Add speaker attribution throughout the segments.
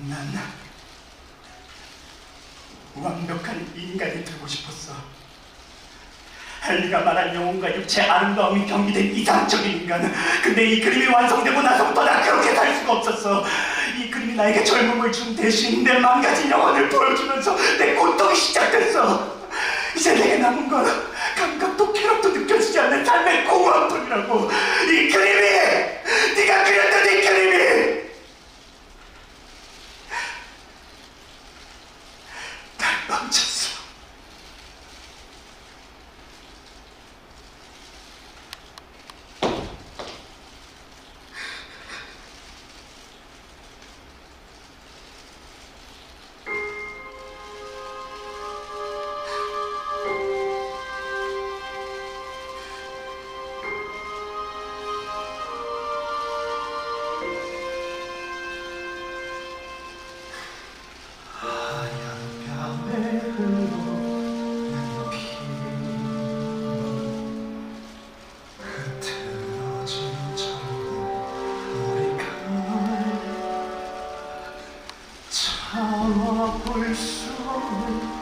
Speaker 1: 난 완벽한 인간이 되고 싶었어. 할리가 말한 영혼과 육체의 아름다움이 경비된 이상적인 인간. 근데 이 그림이 완성되고 나서부터 난 그렇게 살 수가 없었어. 이 그림이 나에게 젊음을 준 대신 내 망가진 영혼을 보여주면서 내 고통이 시작됐어. 이제 내게 남은 건 감각도 쾌락도 느껴지지 않는 삶의 공허함뿐이라고. 이 그림이! 네가 그렸던 이 그림이! 날 참아볼 수 없는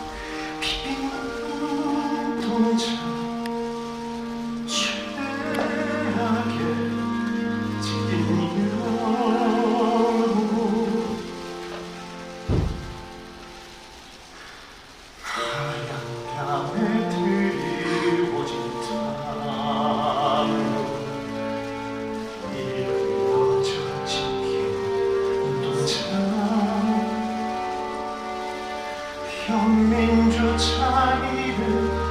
Speaker 1: 현민조차 이를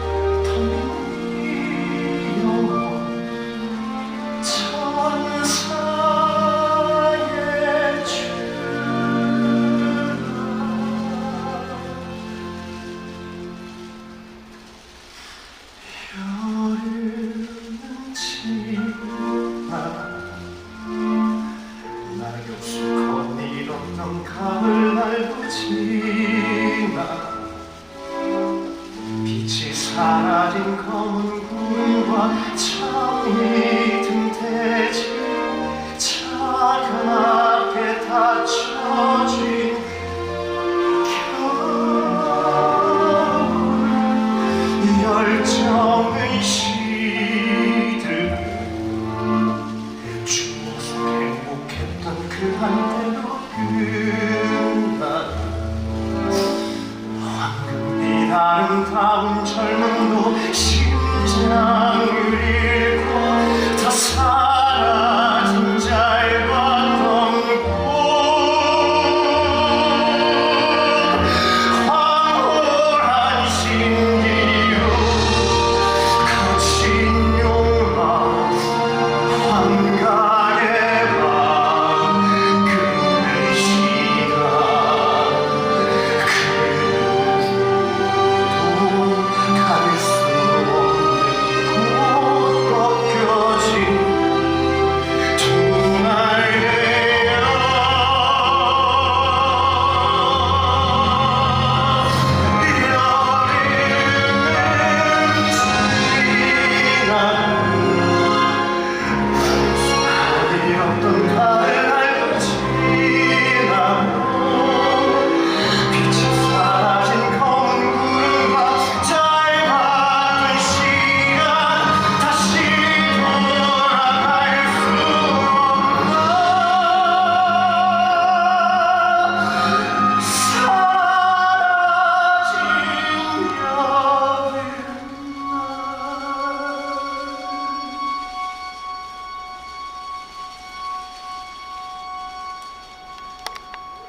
Speaker 1: 여름은 지나 낙엽 수컷 일 없는 가을 날도 지나 빛이 사라진 검은 구름과 창이 haben